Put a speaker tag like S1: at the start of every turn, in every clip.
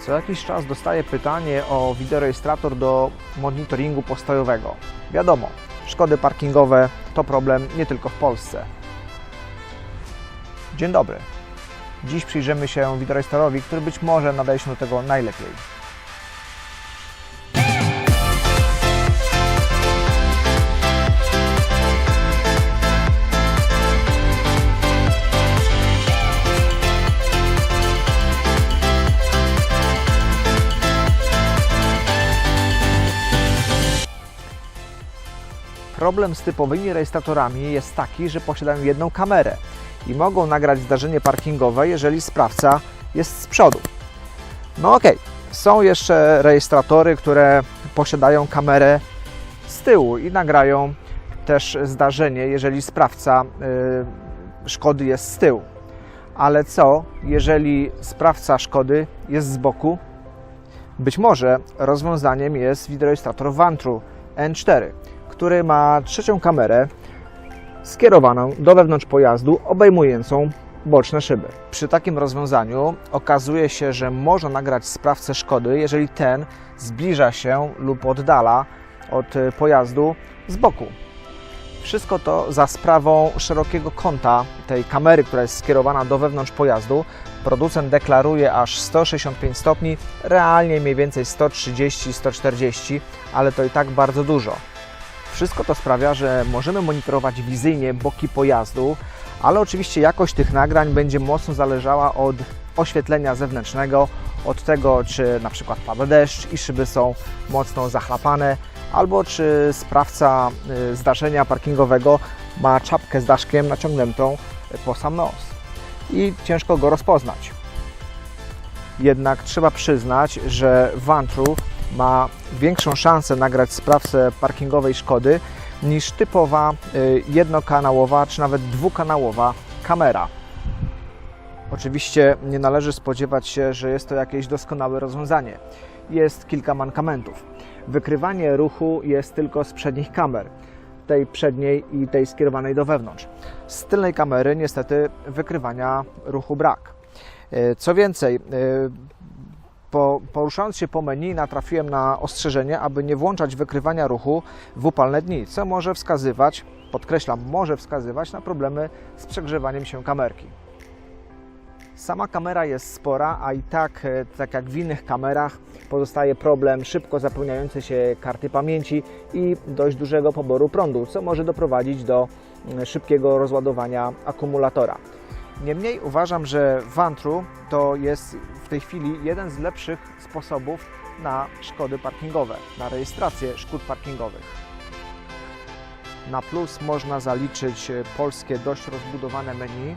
S1: Co jakiś czas dostaję pytanie o wideorejestrator do monitoringu postojowego. Wiadomo, szkody parkingowe to problem nie tylko w Polsce. Dzień dobry. Dziś przyjrzymy się wideorejestratorowi, który być może nadaje się do tego najlepiej. Problem z typowymi rejestratorami jest taki, że posiadają jedną kamerę i mogą nagrać zdarzenie parkingowe, jeżeli sprawca jest z przodu. No okej, są jeszcze rejestratory, które posiadają kamerę z tyłu i nagrają też zdarzenie, jeżeli sprawca y, szkody jest z tyłu. Ale co, jeżeli sprawca szkody jest z boku? Być może rozwiązaniem jest wideorejestrator Vantru N4, który ma trzecią kamerę skierowaną do wewnątrz pojazdu, obejmującą boczne szyby. Przy takim rozwiązaniu okazuje się, że można nagrać sprawcę szkody, jeżeli ten zbliża się lub oddala od y, pojazdu z boku. Wszystko to za sprawą szerokiego kąta tej kamery, która jest skierowana do wewnątrz pojazdu. Producent deklaruje aż 165 stopni, realnie mniej więcej 130-140, ale to i tak bardzo dużo. Wszystko to sprawia, że możemy monitorować wizyjnie boki pojazdu, ale oczywiście jakość tych nagrań będzie mocno zależała od oświetlenia zewnętrznego, od tego, czy na przykład pada deszcz i szyby są mocno zachlapane, albo czy sprawca y, zdarzenia parkingowego ma czapkę z daszkiem naciągniętą po sam nos i ciężko go rozpoznać. Jednak trzeba przyznać, że Vantru ma większą szansę nagrać sprawcę parkingowej szkody niż typowa y, jednokanałowa czy nawet dwukanałowa kamera. Oczywiście nie należy spodziewać się, że jest to jakieś doskonałe rozwiązanie. Jest kilka mankamentów. Wykrywanie ruchu jest tylko z przednich kamer, tej przedniej i tej skierowanej do wewnątrz. Z tylnej kamery niestety wykrywania ruchu brak. Y, Co więcej, y, po, poruszając się po menu natrafiłem na ostrzeżenie, aby nie włączać wykrywania ruchu w upalne dni, co może wskazywać, podkreślam, może wskazywać na problemy z przegrzewaniem się kamerki. Sama kamera jest spora, a i tak, e, tak jak w innych kamerach, pozostaje problem szybko zapełniającej się karty pamięci i dość dużego poboru prądu, co może doprowadzić do mm, szybkiego rozładowania akumulatora. Niemniej uważam, że Vantru to jest w tej chwili jeden z lepszych sposobów na szkody parkingowe, na rejestrację szkód parkingowych. Na plus można zaliczyć e, polskie dość rozbudowane menu,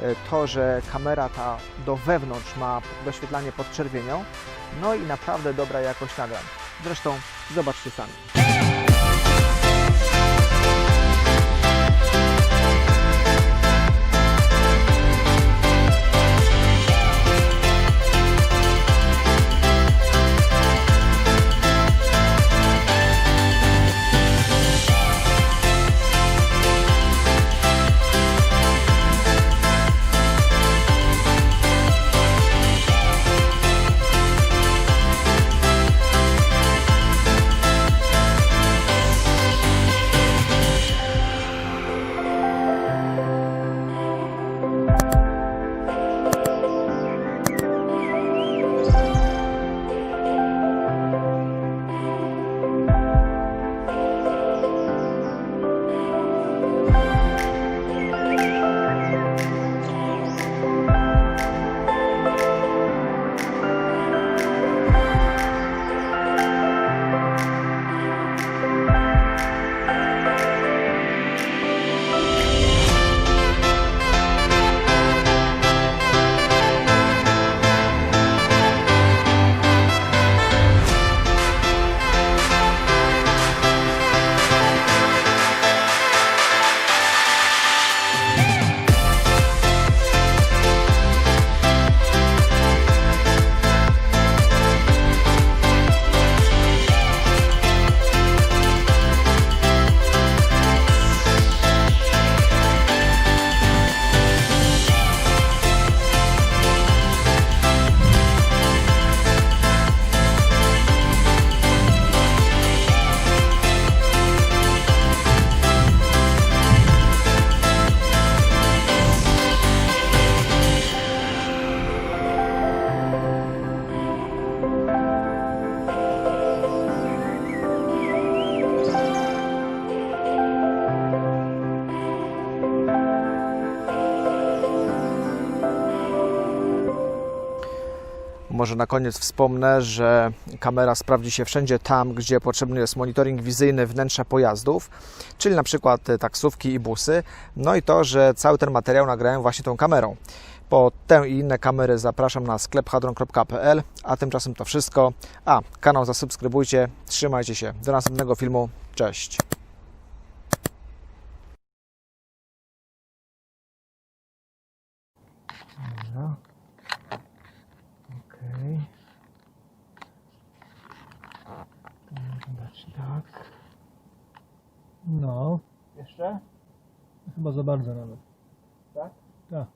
S1: e, to, że kamera ta do wewnątrz ma doświetlanie pod czerwienią, no i naprawdę dobra jakość nagrań. Zresztą zobaczcie sami. Może na koniec wspomnę, że kamera sprawdzi się wszędzie tam, gdzie potrzebny jest monitoring wizyjny wnętrza pojazdów, czyli na przykład e, taksówki i busy. No i to, że cały ten materiał nagrałem właśnie tą kamerą. Po tę i inne kamery zapraszam na sklep hadron.pl, a tymczasem to wszystko. A, kanał zasubskrybujcie, trzymajcie się. Do następnego filmu. Cześć. Dobra. Okej. To tak.
S2: No,
S1: Jeszcze?
S2: chyba za bardzo nawet.
S1: Tak?
S2: Tak.